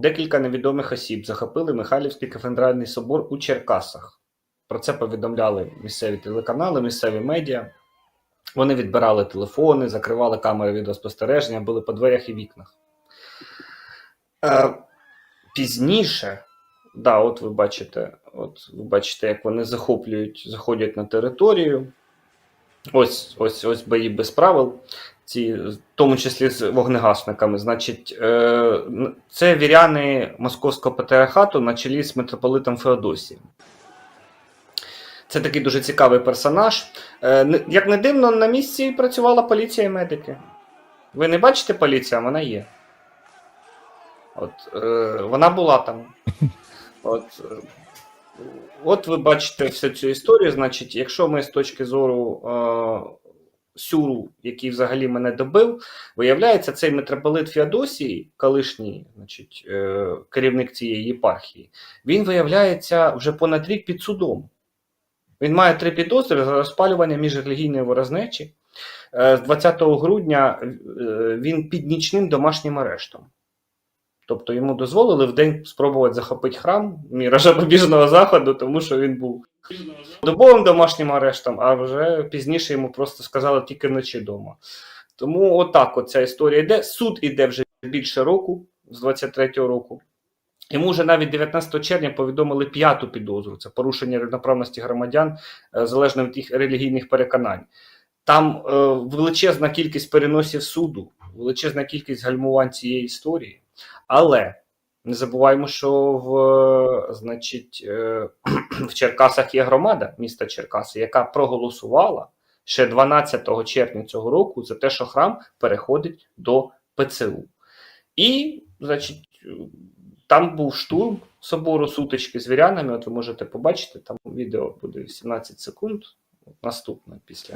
Декілька невідомих осіб захопили Михайлівський кафедральний собор у Черкасах. Про це повідомляли місцеві телеканали, місцеві медіа. Вони відбирали телефони, закривали камери відеоспостереження, були по дверях і вікнах. Е, пізніше, да, от ви бачите, от ви бачите, як вони захоплюють, заходять на територію. Ось, ось, ось бої без правил, ці, в тому числі з вогнегасниками. Значить, е, це віряни Московського патріархату на чолі з митрополитом Феодосієм. Це такий дуже цікавий персонаж. Е, як не дивно, на місці працювала поліція і медики. Ви не бачите поліція, вона є. От, е, вона була там. От, от ви бачите всю цю історію. Значить, якщо ми з точки зору Сюру, який взагалі мене добив, виявляється, цей митрополит Феодосій, колишній значить, е, керівник цієї єпархії, він виявляється вже понад рік під судом. Він має три підозри за розпалювання міжрелігійної ворожнечі. Е, З 20 грудня е, він під нічним домашнім арештом. Тобто йому дозволили в день спробувати захопити храм міра запобіжного заходу, тому що він був добовим домашнім арештом, а вже пізніше йому просто сказали тільки вночі вдома. Тому отак от ця історія йде. Суд іде вже більше року, з 23-го року. Йому вже навіть 19 червня повідомили п'яту підозру це порушення рівноправності громадян е, залежно від їх релігійних переконань. Там е, величезна кількість переносів суду, величезна кількість гальмувань цієї історії. Але не забуваємо, що в, значить, е, в Черкасах є громада міста Черкаси, яка проголосувала ще 12 червня цього року за те, що храм переходить до ПЦУ. І, значить, там був штурм собору сутички з вірянами. От ви можете побачити, там відео буде 18 секунд. Наступне після.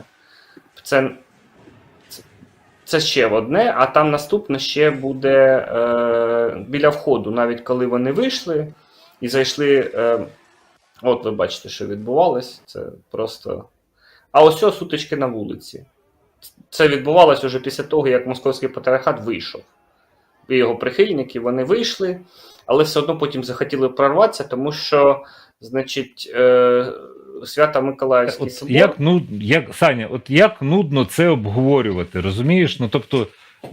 Це, це ще одне, а там наступне ще буде е, біля входу, навіть коли вони вийшли і зайшли. Е, от ви бачите, що відбувалось. Це просто. А ось ось сутички на вулиці. Це відбувалося вже після того, як московський патріархат вийшов. І його прихильники вони вийшли, але все одно потім захотіли прорватися, тому що, значить, е, Свята Миколаївський собор. як ну як Саня, от як нудно це обговорювати, розумієш? Ну тобто,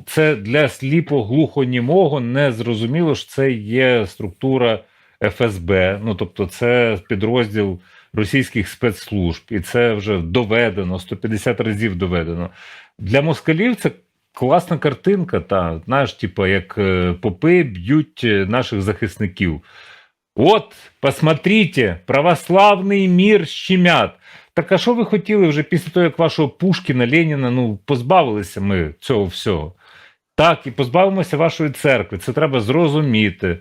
це для сліпо-глухонімого не зрозуміло, що це є структура ФСБ. Ну тобто, це підрозділ російських спецслужб, і це вже доведено 150 разів доведено. Для москалів це класна картинка. Та знаєш, типу, як е, попи б'ють е, наших захисників. От, посмотрите, православний мір щемят. Так а що ви хотіли вже після того, як вашого Пушкіна, Леніна, ну, позбавилися ми цього всього? Так, і позбавимося вашої церкви. Це треба зрозуміти.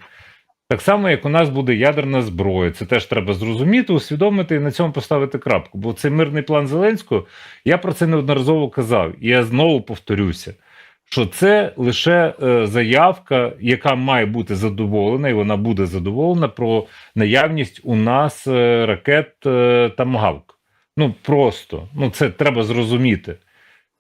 Так само, як у нас буде ядерна зброя, це теж треба зрозуміти, усвідомити і на цьому поставити крапку. Бо цей мирний план Зеленського, я про це неодноразово казав, і я знову повторюся, що це лише е, заявка, яка має бути задоволена, і вона буде задоволена про наявність у нас е, ракет е, Тамагавк. Ну просто ну це треба зрозуміти.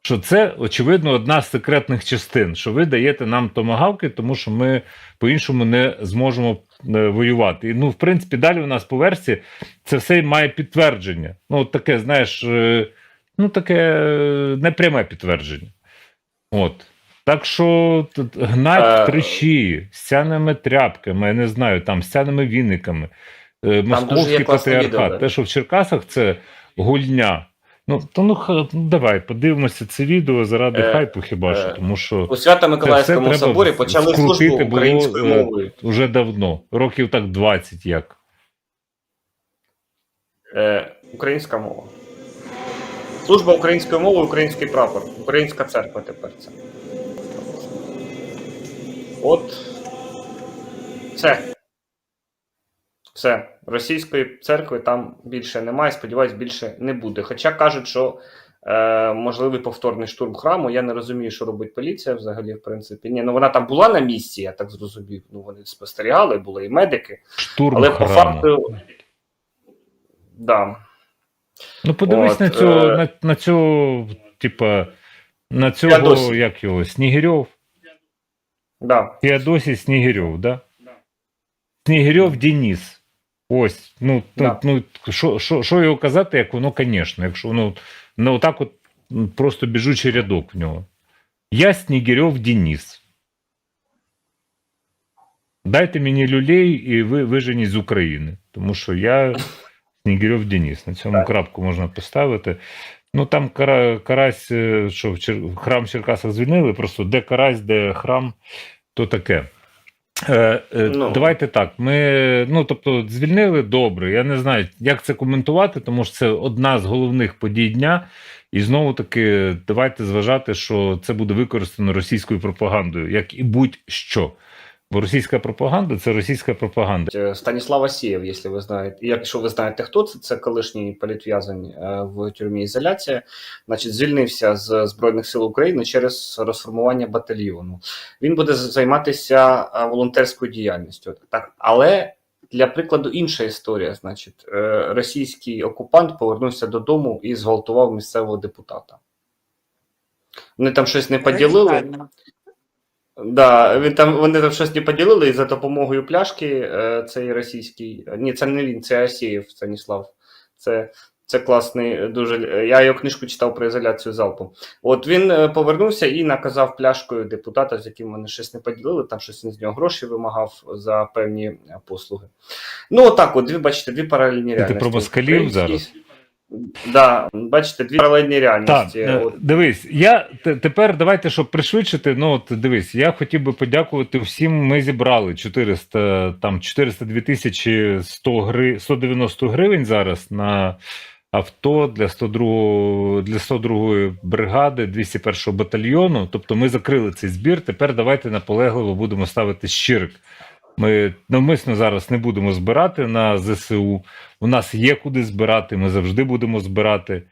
Що це, очевидно, одна з секретних частин, що ви даєте нам томагавки, тому що ми по-іншому не зможемо воювати. І ну, в принципі, далі у нас по версії це все має підтвердження. Ну, таке, знаєш, ну таке непряме підтвердження. От. Так що гнать Е, в тричі, з тряпками, я не знаю, там, з віниками. Е, Московський патріархат. Те, що в Черкасах це гульня. Ну, то ну, ну давай, подивимося це відео заради Е, хайпу хіба що, е, тому що У Свято-Миколаївському Це соборі почали службу було, українською е, мовою. вже давно, років так 20 як. Е, українська мова. Служба українською мовою, український прапор. Українська церква тепер це. От. Все. Все. Російської церкви там більше немає, сподіваюсь, більше не буде. Хоча кажуть, що е, можливий повторний штурм храму. Я не розумію, що робить поліція взагалі, в принципі. Ні, ну вона там була на місці, я так зрозумів. Ну, вони спостерігали, були і медики. Штурм Але по факту. Да. Ну, подивись От, на цього, е, на, на цього, типа, на цього, як його, Снігирьов. Да. Феодосій Снігирьов, да? Снігирьов Денис. Ось. Ну, Да. тут, ну що, що, що його казати, як воно, звісно, якщо воно ну, отак от просто біжучий рядок в нього. Я Снігирьов Денис. Дайте мені люлей і ви виженіть з України. Тому що я Снігирьов Денис. На цьому крапку можна поставити. Ну там кара, карась, е, що в Чер... храм в Черкасах звільнили, просто де карась, де храм, то таке. Е, е, Ну. Давайте так. Ми, ну тобто, звільнили добре. Я не знаю, як це коментувати, тому що це одна з головних подій дня. І знову таки, давайте зважати, що це буде використано російською пропагандою, як і будь-що. Бо російська пропаганда це російська пропаганда. Е, Станіслав Асєєв, якщо ви знаєте. Якщо ви знаєте, хто це, це колишній політв'язень е, в тюрмі ізоляція, значить, звільнився з Збройних сил України через розформування батальйону. Він буде займатися е, волонтерською діяльністю. Так, але для прикладу інша історія. Значить, російський окупант повернувся додому і зґвалтував місцевого депутата. Вони там щось не поділили. Да, він там вони там щось не поділили і за допомогою пляшки е, цей російський. Ні, це не він, це Асєєв Станіслав. Це, це класний, дуже. Я його книжку читав про ізоляцію залпом. От він е, повернувся і наказав пляшкою депутата, з яким вони щось не поділили, там щось він з нього гроші вимагав за певні е, послуги. Ну, отак, от, дві, бачите, дві паралельні Ти про москалів зараз? Да, бачите, дві паралельні реальності. е, От, дивись, я тепер давайте, щоб пришвидшити. Ну от дивись, я хотів би подякувати всім. Ми зібрали 400, там 402 тисячі 100 гри, 190 гривень зараз на авто для 102, для 102 бригади 201 батальйону. Тобто ми закрили цей збір. Тепер давайте наполегливо будемо ставити щирик. Ми навмисно зараз не будемо збирати на ЗСУ. У нас є куди збирати, ми завжди будемо збирати.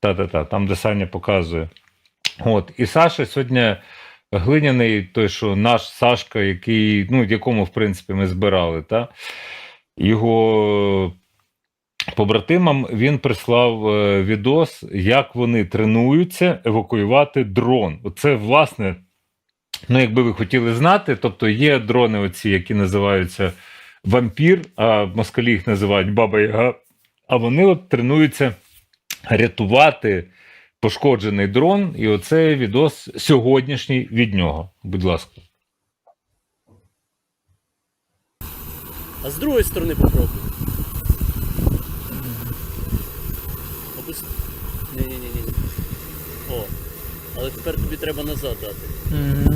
Та-та-та, там, де Саня показує. От. І Саша сьогодні глиняний, той, що наш Сашка, який, ну, якому, в принципі, ми збирали, та? його побратимам він прислав е, відос, як вони тренуються евакуювати дрон. Оце, власне, ну, якби ви хотіли знати, тобто є дрони, оці, які називаються вампір, а москалі їх називають Баба Яга. А вони от тренуються рятувати пошкоджений дрон, і оце відос сьогоднішній від нього. Будь ласка. А з другої сторони попробуй. Опусти. Ні-ні-ні. О. Але тепер тобі треба назад дати. Угу.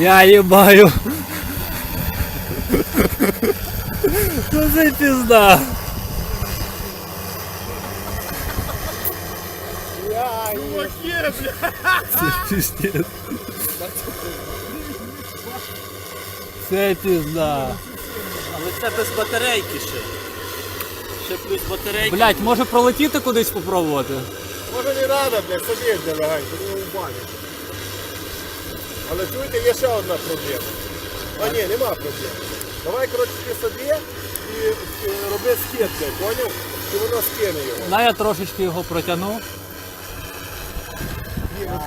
Я їбаю. Це пізда. 4, бля. Пиздец. Це пізда. Але це без батарейки ще. Ще плюс батарейки. Блять, може пролетіти кудись попробувати? Може не треба, бля, собі давай, тому бані. Але чуєте, є ще одна проблема. А ні, нема проблем. Давай, коротше, ти собі і роби скид, поняв? І воно скине його. На я трошечки його протягну. Ну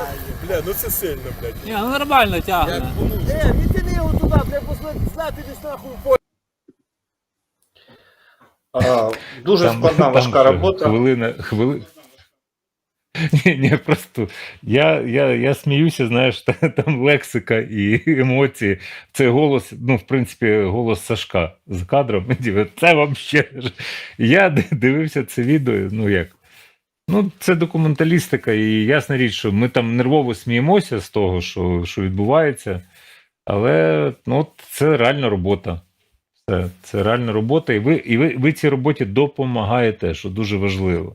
бля, ну це сильно, блядь. Ні, ну нормально тягне. Е, відтяни його туди, блядь, бо злати десь нахуй в полі. а, дуже складна, важка робота. Хвилина, хвили... Ні, ні, просто я, я, я сміюся, знаєш, та- там лексика і емоції. Це голос, ну, в принципі, голос Сашка з кадром. Це вам ще. ж. Я д- дивився це відео, ну як. Ну, це документалістика, і ясна річ, що ми там нервово сміємося з того, що, що відбувається. Але ну, це реальна робота. Це, це реальна робота, і ви, і ви, ви цій роботі допомагаєте, що дуже важливо.